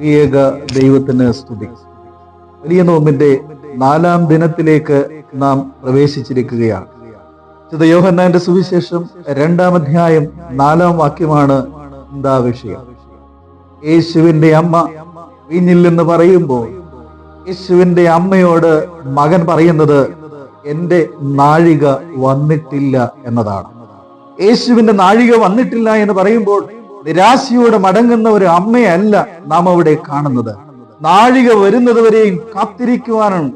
ഏക ദൈവത്തിന് സ്തുതി. വലിയ നോമ്പിന്റെ നാലാം ദിനത്തിലേക്ക് നാം പ്രവേശിച്ചിരിക്കുകയാണ്. ചിത യോഹന്നാന്റെ സുവിശേഷം രണ്ടാം അധ്യായം നാലാം വാക്യമാണ് എന്താ വിഷയം. യേശുവിന്റെ അമ്മ വീഞ്ഞിൽ നിന്ന് പറയുമ്പോൾ യേശുവിന്റെ അമ്മയോട് മകൻ പറയുന്നത് എന്റെ നാഴിക വന്നിട്ടില്ല എന്നതാണ്. യേശുവിന്റെ നാഴിക വന്നിട്ടില്ല എന്ന് പറയുമ്പോൾ നിരാശയോടെ മടങ്ങുന്ന ഒരു അമ്മയല്ല നാം അവിടെ കാണുന്നത്. നാഴിക വരുന്നത് വരെയും കാത്തിരിക്കുവാനും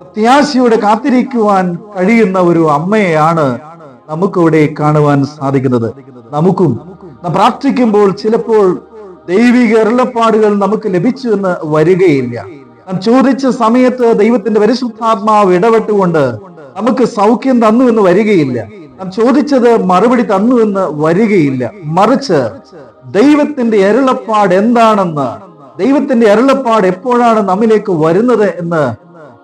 പ്രത്യാശയോടെ കാത്തിരിക്കുവാൻ കഴിയുന്ന ഒരു അമ്മയെയാണ് നമുക്കിവിടെ കാണുവാൻ സാധിക്കുന്നത്. നമുക്കും നാം പ്രാർത്ഥിക്കുമ്പോൾ ചിലപ്പോൾ ദൈവിക അരുളപ്പാടുകൾ നമുക്ക് ലഭിച്ചു എന്ന് വരികയില്ല. നാം ചോദിച്ച സമയത്ത് ദൈവത്തിന്റെ പരിശുദ്ധാത്മാവ് ഇടപെട്ടുകൊണ്ട് നമുക്ക് സൗഖ്യം തന്നു എന്ന് വരികയില്ല. നാം ചോദിച്ചത് മറുപടി തന്നു എന്ന് വരികയില്ല. മറിച്ച് ദൈവത്തിന്റെ അരുളപ്പാട് എന്താണെന്ന് ദൈവത്തിന്റെ അരുളപ്പാട് എപ്പോഴാണ് നമ്മിലേക്ക് വരുന്നത് എന്ന്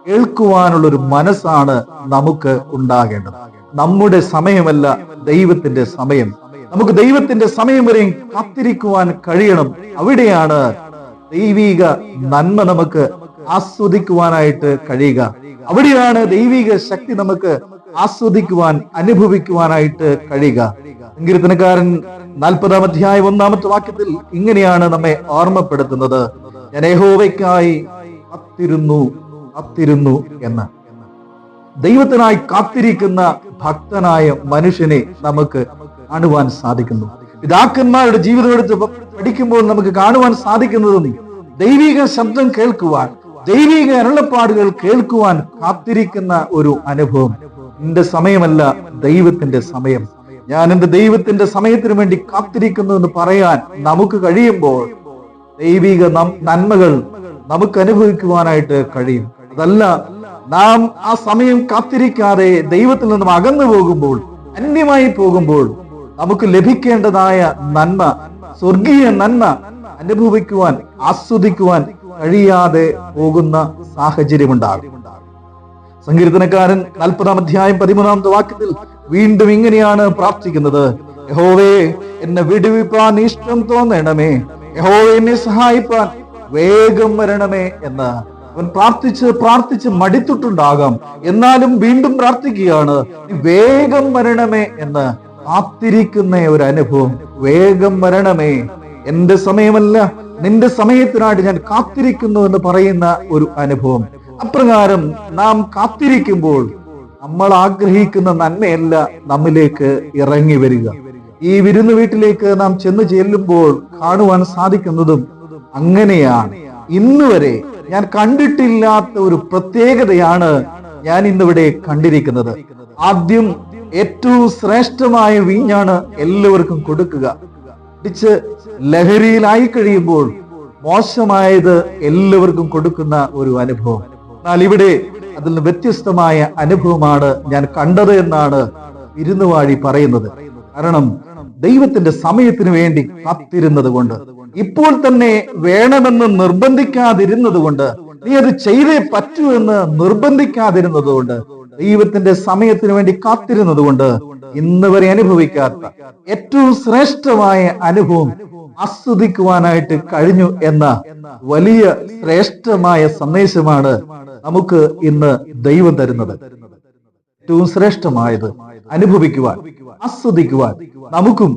കേൾക്കുവാനുള്ള ഒരു മനസ്സാണ് നമുക്ക് ഉണ്ടാകേണ്ടത്. നമ്മുടെ സമയമല്ല ദൈവത്തിന്റെ സമയം. നമുക്ക് ദൈവത്തിന്റെ സമയം വരെയും കാത്തിരിക്കുവാൻ കഴിയണം. അവിടെയാണ് ദൈവിക നന്മ നമുക്ക് ആസ്വദിക്കുവാനായിട്ട് കഴിയുക. അവിടെയാണ് ദൈവിക ശക്തി നമുക്ക് ആസ്വദിക്കുവാൻ അനുഭവിക്കുവാനായിട്ട് കഴിയുക. സങ്കീർത്തനക്കാരൻ നാൽപ്പതാം അധ്യായം ഒന്നാമത്തെ വാക്യത്തിൽ ഇങ്ങനെയാണ് നമ്മെ ഓർമ്മപ്പെടുത്തുന്നത്. ഞാൻ യഹോവയ്ക്കായി കാത്തിരുന്നു എന്ന്. ദൈവത്തിനായി കാത്തിരിക്കുന്ന ഭക്തനായ മനുഷ്യനെ നമുക്ക് കാണുവാൻ സാധിക്കുന്നു. പിതാക്കന്മാരുടെ ജീവിതം എടുത്ത് പഠിക്കുമ്പോൾ നമുക്ക് കാണുവാൻ സാധിക്കുന്നതും ദൈവിക ശബ്ദം കേൾക്കുവാൻ ദൈവിക അരുളപ്പാടുകൾ കേൾക്കുവാൻ കാത്തിരിക്കുന്ന ഒരു അനുഭവം. എന്റെ സമയമല്ല ദൈവത്തിന്റെ സമയം. ഞാൻ എന്റെ ദൈവത്തിന്റെ സമയത്തിന് വേണ്ടി കാത്തിരിക്കുന്നു എന്ന് പറയാൻ നമുക്ക് കഴിയുമ്പോൾ ദൈവിക നന്മകൾ നമുക്ക് അനുഭവിക്കുവാനായിട്ട് കഴിയും. അതല്ല നാം ആ സമയം കാത്തിരിക്കാതെ ദൈവത്തിൽ നിന്നും അകന്നു പോകുമ്പോൾ അന്യമായി പോകുമ്പോൾ നമുക്ക് ലഭിക്കേണ്ടതായ നന്മ സ്വർഗീയ നന്മ അനുഭവിക്കുവാൻ ആസ്വദിക്കുവാൻ കഴിയാതെ പോകുന്ന സാഹചര്യമുണ്ടാകും. സങ്കീർത്തനക്കാരൻ നാൽപ്പതാം അധ്യായം പതിമൂന്നാമത്തെ വാക്യത്തിൽ വീണ്ടും ഇങ്ങനെയാണ് പ്രാർത്ഥിക്കുന്നത്. യഹോവേ എന്നെ വിടുവിപ്പാൻ ഇഷ്ടം തോന്നണമേ. യഹോവേ എന്നെ സഹായിപ്പാൻ വേഗം വരണമേ എന്ന്. അവൻ പ്രാർത്ഥിച്ച് പ്രാർത്ഥിച്ച് മടിത്തിട്ടുണ്ടാകാം. എന്നാലും വീണ്ടും പ്രാർത്ഥിക്കുകയാണ്. വേഗം വരണമേ എന്ന്. കാത്തിരിക്കുന്ന ഒരു അനുഭവം. വേഗം വരണമേ. എന്റെ സമയമല്ല നിന്റെ സമയത്തിനായിട്ട് ഞാൻ കാത്തിരിക്കുന്നു എന്ന് പറയുന്ന ഒരു അനുഭവം. അപ്രകാരം നാം കാത്തിരിക്കുമ്പോൾ നമ്മൾ ആഗ്രഹിക്കുന്ന നന്മയല്ല നമ്മിലേക്ക് ഇറങ്ങി വരിക. ഈ വിരുന്ന് വീട്ടിലേക്ക് നാം ചെന്ന് ചെല്ലുമ്പോൾ കാണുവാൻ സാധിക്കുന്നതും അങ്ങനെയാണ്. ഇന്ന് വരെ ഞാൻ കണ്ടിട്ടില്ലാത്ത ഒരു പ്രത്യേകതയാണ് ഞാൻ ഇന്നിവിടെ കണ്ടിരിക്കുന്നത്. ആദ്യം ഏറ്റവും ശ്രേഷ്ഠമായ വീഞ്ഞാണ് എല്ലാവർക്കും കൊടുക്കുക. അടിച്ച് ലഹരിയിലായി കഴിയുമ്പോൾ മോശമായത് എല്ലാവർക്കും കൊടുക്കുന്ന ഒരു അനുഭവം. എന്നാൽ ഇവിടെ അതിൽ നിന്ന് വ്യത്യസ്തമായ അനുഭവമാണ് ഞാൻ കണ്ടത് എന്നാണ് ഇരുന്നുവാഴി പറയുന്നത്. കാരണം ദൈവത്തിന്റെ സമയത്തിന് വേണ്ടി കാത്തിരുന്നത് കൊണ്ട് ഇപ്പോൾ തന്നെ വേണമെന്ന് നിർബന്ധിക്കാതിരുന്നത് കൊണ്ട് നീ അത് ചെയ്തേ പറ്റൂ എന്ന് നിർബന്ധിക്കാതിരുന്നത് കൊണ്ട് ദൈവത്തിന്റെ സമയത്തിന് വേണ്ടി കാത്തിരുന്നത് കൊണ്ട് ഇന്ന് വരെ അനുഭവിക്കാത്ത ഏറ്റവും ശ്രേഷ്ഠമായ അനുഭവം ആസ്വദിക്കുവാനായിട്ട് കഴിഞ്ഞു എന്ന വലിയ ശ്രേഷ്ഠമായ സന്ദേശമാണ് നമുക്ക് ഇന്ന് ദൈവം തരുന്നത്. ഏറ്റവും ശ്രേഷ്ഠമായത് അനുഭവിക്കുവാൻ ആസ്വദിക്കുവാൻ നമുക്കും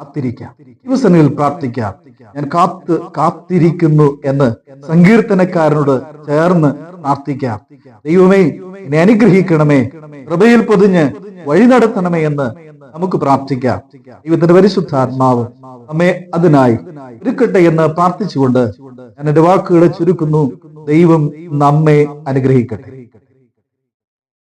കാത്തിരിക്കാം. ദിവസങ്ങളിൽ പ്രാർത്ഥിക്കാം. ഞാൻ കാത്ത് കാത്തിരിക്കുന്നു എന്ന് സങ്കീർത്തനക്കാരനോട് ചേർന്ന് പ്രാർത്ഥിക്കാം. ദൈവമേ എന്നെ അനുഗ്രഹിക്കണമേ. കൃപയിൽ പൊതിഞ്ഞ് വഴി നടത്തണമേ എന്ന് നമുക്ക് പ്രാർത്ഥിക്കാം. ദൈവത്തിന്റെ പരിശുദ്ധാത്മാവ് നമ്മെ അതിനായി ഒരുക്കട്ടെ എന്ന് പ്രാർത്ഥിച്ചുകൊണ്ട് ഞാൻ എന്റെ വാക്കുകളെ ചുരുക്കുന്നു. ദൈവം നമ്മെ അനുഗ്രഹിക്കട്ടെ.